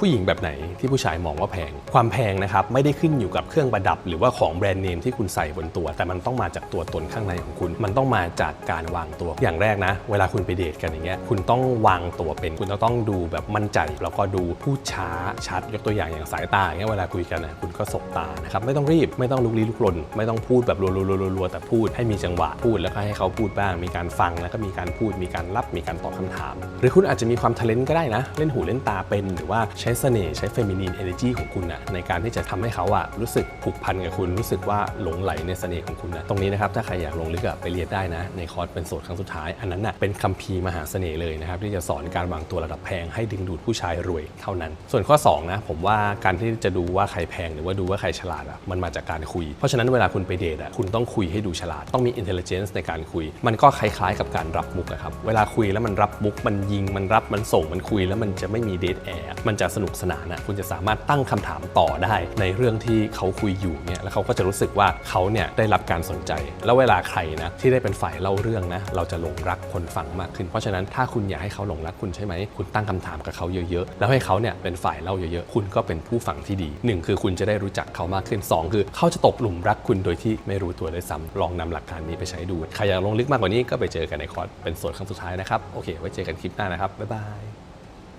ผู้หญิงแบบไหนที่ผู้ชายมองว่าแพง ความแพงนะครับไม่ได้ขึ้นอยู่กับเครื่องประดับ หรือว่าของแบรนด์เนมที่คุณใส่บนตัว แต่มันต้องมาจากตัวตนข้างในของคุณ มันต้องมาจากการวางตัว อย่างแรกนะ เวลาคุณไปเดทกันอย่างเงี้ยคุณต้องวางตัวเป็น คุณจะต้องดูแบบมั่นใจ แล้วก็ดูพูดช้าชัด ยกตัวอย่างอย่างสายตาอย่างเงี้ยเวลาคุยกันนะคุณก็สบตานะครับไม่ต้องรีบไม่ต้องลุกลี้ลุกลน ไม่ต้องพูดแบบรัวๆๆๆๆแต่พูดให้มีจังหวะพูดแล้วก็ให้เขาพูดบ้าง มีการฟังแล้วก็มีการพูดมีการรับมีการตอบคำถาม หรือคุณอาจจะมีความทะเลนก็ได้นะ เล่นหูเล่นตาเป็นหรือว่าใช้เสน่ห์ใช้เฟมินีนเอเนจีของคุณนะในการที่จะทำให้เขาอะรู้สึกผูกพันกับคุณรู้สึกว่าหลงไหลในเสน่ห์ของคุณนะตรงนี้นะครับถ้าใครอยากลงลึกอะไปเรียนได้นะ ในคอร์สเป็นโสดครั้งสุดท้าย อันนั้นน่ะเป็นคัมภีร์มหาเสน่ห์เลยนะครับที่จะสอนการวางตัวระดับแพงให้ดึงดูดผู้ชายรวยเท่านั้น ส่วนข้อสองนะผมว่าการที่จะดูว่าใครแพงหรือว่าดูว่าใครฉลาดอะมันมาจากการคุย เพราะฉะนั้นเวลาคุณไปเดทอะคุณต้องคุยให้ดูฉลาด ต้องมี intelligence ในการคุย มันก็คล้ายๆกับการรับมุกอะครับเวลาคุยแล้วมันรับมุกมันยิงมันรับมันส่งมันคุยแล้วมันจะไม่มีเดทแอร์มันจะสนุกสนานอะคุณจะสามารถตั้งคำถามต่อได้ในเรื่องที่เขาคุยอยู่เนี่ยแล้วเขาก็จะรู้สึกว่าเขาเนี่ยได้รับการสนใจ แล้วเวลาใครนะที่ได้เป็นฝ่ายเล่าเรื่องนะเราจะหลงรักคนฟังมากขึ้น เพราะฉะนั้นถ้าคุณอยากให้เขาหลงรักคุณใช่ไหมคุณตั้งคำถามกับเขาเยอะๆ แล้วให้เขาเนี่ยเป็นฝ่ายเล่าเยอะๆ คุณก็เป็นผู้ฟังที่ดีหนึ่งคือคุณจะได้รู้จักเขามากขึ้นสองคือเขาจะตกหลุมรักคุณโดยที่ไม่รู้ตัวด้วยซ้ำลองนำหลักการนี้ไปใช้ดูใครอยากลงลึกมากกว่านี้ก็ไปเจอกันในคอร์สเป็นโสดครั้งสุดท้ายนะครับโอเค ไว้เจอกันคลิปหน้านะครับบ๊ายบาย